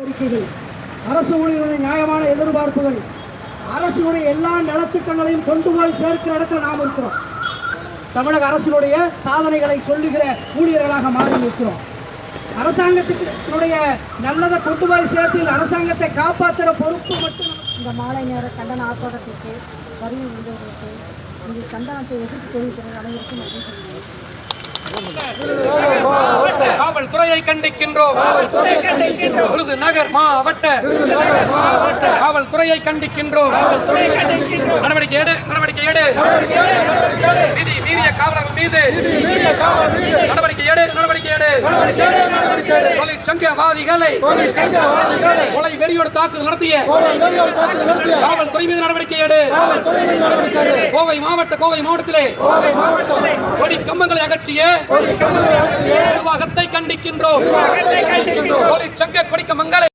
கோரிக்கைகள். அரசு ஊழியர்களின் நியாயமான எதிர்பார்ப்புகள். அரசுடைய எல்லா நலத்திட்டங்களையும் கொண்டு போய் சேர்க்கிற இடத்துல நாம் இருக்கிறோம். தமிழக அரசினுடைய சாதனைகளை சொல்லுகிற ஊழியர்களாக மாறி இருக்கிறோம் அரசாங்கத்தினுடைய நல்லதை கொண்டு போய் சேர்த்து அரசாங்கத்தை காப்பாற்றுற பொறுப்பு மட்டும் இந்த மாலை நேர கண்டன ஆர்ப்பாட்டத்திற்கு வரி உள்ளவர்களுக்கு இந்த கண்டனத்தை எதிர்த்து தெரிவிக்கிற அனைவருக்கும் காவல்துறையை கண்டிக்கின்றோம். விருதுநகர் மாவட்ட காவல்துறையை கண்டிக்கின்றோம். நடவடிக்கை எடு நடவடிக்கை எடு. நீதி மீறிய காவலர் மீது நடவடிக்கை எடு நடவடிக்கை எடு. தொழிற்சங்கவாதிகளை கொலை வெறியோடு தாக்குதல் நடத்திய காவல்துறை மீது நடவடிக்கை எடு. கோவை மாவட்ட கோவை மாவட்டத்திலே கொடி கம்பங்களை அகற்றிய நிர்வாகத்தை கண்டிக்கின்றோம். தொழிற்சங்க கொடி கம்பங்களை